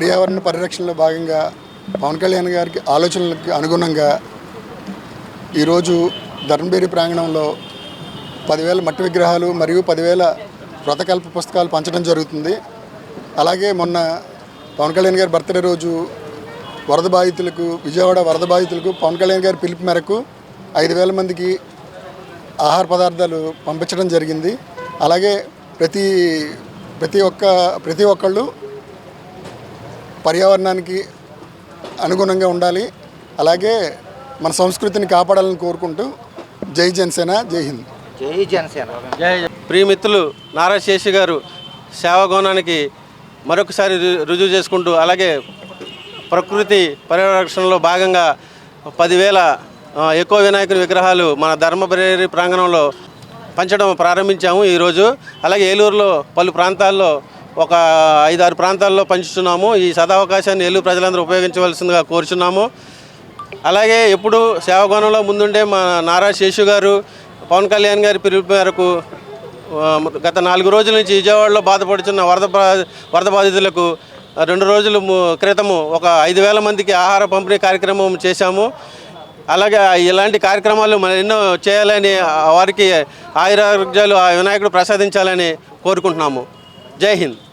పర్యావరణ పరిరక్షణలో భాగంగా పవన్ కళ్యాణ్ గారికి ఆలోచనలకు అనుగుణంగా ఈరోజు ధర్మబేరి ప్రాంగణంలో పదివేల మట్టి విగ్రహాలు మరియు పదివేల వ్రతకల్ప పుస్తకాలు పంచడం జరుగుతుంది. అలాగే మొన్న పవన్ కళ్యాణ్ గారి బర్త్డే రోజు వరద బాధితులకు విజయవాడ వరద బాధితులకు పవన్ కళ్యాణ్ గారి పిలుపు మేరకు ఐదు వేల మందికి ఆహార పదార్థాలు పంపించడం జరిగింది. అలాగే ప్రతి ప్రతి ఒక్క ప్రతి ఒక్కళ్ళు పర్యావరణానికి అనుగుణంగా ఉండాలి. అలాగే మన సంస్కృతిని కాపాడాలని కోరుకుంటూ జై జనసేన జై హింద్. జై జనసేన. ప్రియమిత్రులు నారా శేషి గారు సేవాగుణానికి మరొకసారి రు- రుజువు చేసుకుంటూ అలాగే ప్రకృతి పరిరక్షణలో భాగంగా పదివేల ఎక్కువ వినాయకుని విగ్రహాలు మన ధర్మబరేరి ప్రాంగణంలో పంచడం ప్రారంభించాము ఈరోజు. అలాగే ఏలూరులో పలు ప్రాంతాల్లో ఒక ఐదారు ప్రాంతాల్లో పంచుతున్నాము ఈ సదావకాశాన్ని ఏలూరు ప్రజలందరూ ఉపయోగించవలసిందిగా కోరుచున్నాము. అలాగే ఎప్పుడు సేవగోణంలో ముందుండే మా నారా శేషు గారు పవన్ కళ్యాణ్ గారి పిలుపు మేరకు గత నాలుగు రోజుల నుంచి విజయవాడలో బాధపడుతున్న వరద వరద బాధితులకు రెండు రోజుల క్రితము ఒక ఐదు వేల మందికి ఆహార పంపిణీ కార్యక్రమం చేశాము. అలాగే ఇలాంటి కార్యక్రమాలు మనం ఎన్నో చేయాలని వారికి ఆయురారోగ్యాలు ఆ వినాయకుడు ప్రసాదించాలని కోరుకుంటున్నాము. జై హింద్.